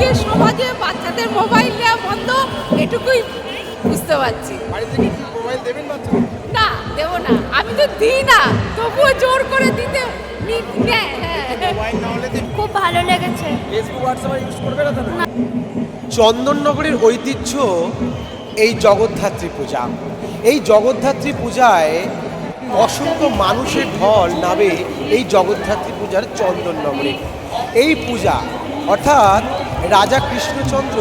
আজকে সমাজে বাচ্চাদের মোবাইল নেওয়া বন্ধ এটুকুই বুঝতে পারছি। বাড়ি মোবাইল দেবেন না দেবো না। আমি তো দিই না তবুও জোর করে দিতে হ্যাঁ। খুব ভালো লেগেছে। ফেসবুক হোয়াটসঅ্যাপ ইউজ করবে না তারা চন্দননগরের ঐতিহ্য এই জগদ্ধাত্রী পূজা। এই জগদ্ধাত্রী পূজায় অসংখ্য মানুষের ঢল নামে এই জগদ্ধাত্রী পূজার চন্দননগরে। এই পূজা অর্থাৎ রাজা কৃষ্ণচন্দ্র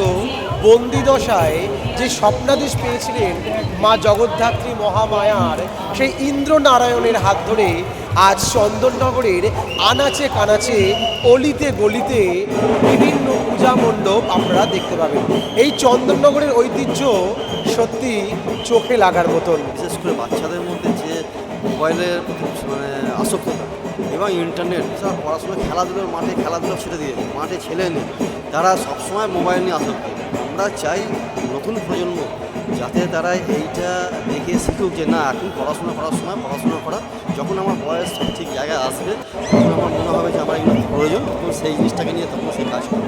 বন্দিদশায় যে স্বপ্নাদেশ পেয়েছিলেন মা জগদ্ধাত্রী মহামায়ার, সেই ইন্দ্রনারায়ণের হাত ধরে আজ চন্দননগরের আনাচে কানাচে, অলিতে গলিতে বিভিন্ন পূজা মণ্ডপ আপনারা দেখতে পাবেন। এই চন্দননগরের ঐতিহ্য সত্যি চোখে লাগার মতন। বিশেষ করে বাচ্চাদের মধ্যে যে মোবাইলের মানে আসক্ততা এবং ইন্টারনেট পড়াশোনা, খেলাধুলোর মাঠে খেলাধুলো ছেড়ে দিয়ে, মাঠে ছেলে নেই। তারা সবসময় মোবাইল নিয়ে আসক্ত। আমরা চাই নতুন প্রজন্ম যাতে তারা এইটা দেখে শিখুক যে, না, এখন পড়াশোনা করার সময় পড়াশোনা করা। যখন আমার বয়স ঠিক জায়গায় আসবে, তখন আমার মনে হবে যে, আমার এগুলো প্রয়োজন। তখন সেই জিনিসটাকে নিয়ে তখন সেই কাজ করব।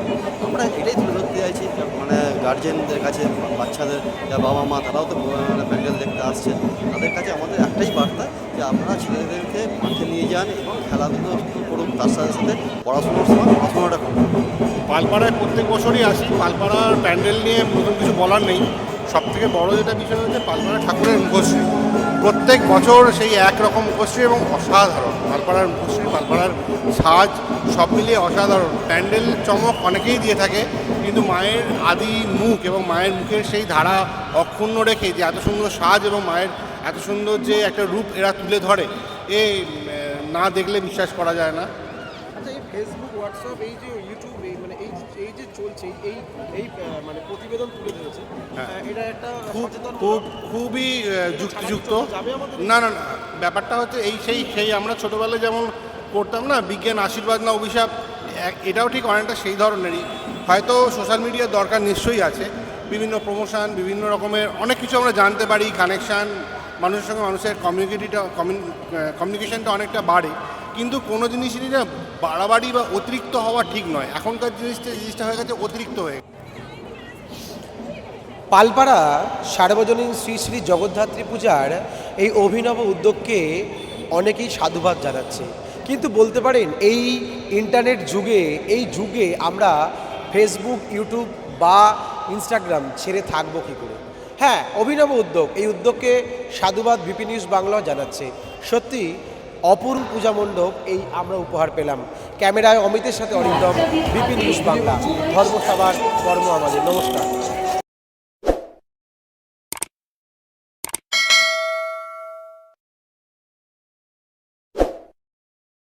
আমরা এটাই তুলে ধরতে চাইছি মানে গার্জেনদের কাছে, বাচ্চাদের বাবা মা তারাও তো মানে প্যান্ডেল দেখতে আসছে। তাদের কাছে আমাদের একটাই বার্তা, যে, আপনারা ছেলেদেরকে মাঠে নিয়ে যান এবং খেলাধুলো করুন। তার সাথে সাথে পড়াশোনার সময় পড়াশোনাটা পালপাড়ায় প্রত্যেক বছরই আসি। পালপাড়ার প্যান্ডেল নিয়ে নতুন কিছু বলার নেই। সব থেকে বড় যেটা বিষয় হচ্ছে পালপাড়া ঠাকুরের মুখশ্রী প্রত্যেক বছর সেই একরকম মুখশ্রী এবং অসাধারণ। পালপাড়ার মুখশ্রী পালপাড়ার সাজ সব মিলিয়ে অসাধারণ। প্যান্ডেল চমক অনেকেই দিয়ে থাকে, কিন্তু মায়ের আদি মুখ এবং মায়ের মুখের সেই ধারা অক্ষুণ্ণ রেখে যে এত সুন্দর সাজ এবং মায়ের এত সুন্দর যে একটা রূপ এরা তুলে ধরে এ, না দেখলে বিশ্বাস করা যায় না। এই ফেসবুক হোয়াটসঅ্যাপ এই যে ইউটিউব এই মানে এই এই যে চলছে এই এই মানে প্রতিবেদন তুলে ধরেছে হ্যাঁ। এটা একটা খুব সচেতন খুব খুবই যুক্তিযুক্ত না না না ব্যাপারটা হচ্ছে এই সেই সেই আমরা ছোটোবেলায় যেমন করতাম না বিজ্ঞান আশীর্বাদ না অভিশাপ এটাও ঠিক অনেকটা সেই ধরনেরই। হয়তো সোশ্যাল মিডিয়ার দরকার নিশ্চয়ই আছে বিভিন্ন প্রমোশন বিভিন্ন রকমের অনেক কিছু আমরা জানতে পারি কানেকশান মানুষের সঙ্গে মানুষের কমিউনিকেটিটা কমিউনিকেশনটা অনেকটা বাড়ে। কিন্তু কোনো জিনিসই না, বাড়াবাড়ি বা অতিরিক্ত হওয়া ঠিক নয়। এখনকার জিনিসটা জিনিসটা হয়ে গেছে অতিরিক্ত হয়ে। পালপাড়া সার্বজনীন শ্রী শ্রী জগদ্ধাত্রী পূজার এই অভিনব উদ্যোগকে অনেকেই সাধুবাদ জানাচ্ছে। কিন্তু বলতে পারেন, এই ইন্টারনেট যুগে, এই যুগে আমরা ফেসবুক ইউটিউব বা ইনস্টাগ্রাম ছেড়ে থাকব কী করে? হ্যাঁ অভিনব উদ্যোগ। এই উদ্যোগকে সাধুবাদ বিপি নিউজ বাংলাও জানাচ্ছে। সত্যি অপূর্ব পূজা মণ্ডপ এই আমরা উপহার পেলাম। ক্যামেরায় অমিতের সাথে অরিন্দম, বিপিন ঘোষ বাংলা। ধর্মসভার কর্ম আমাদের। নমস্কার।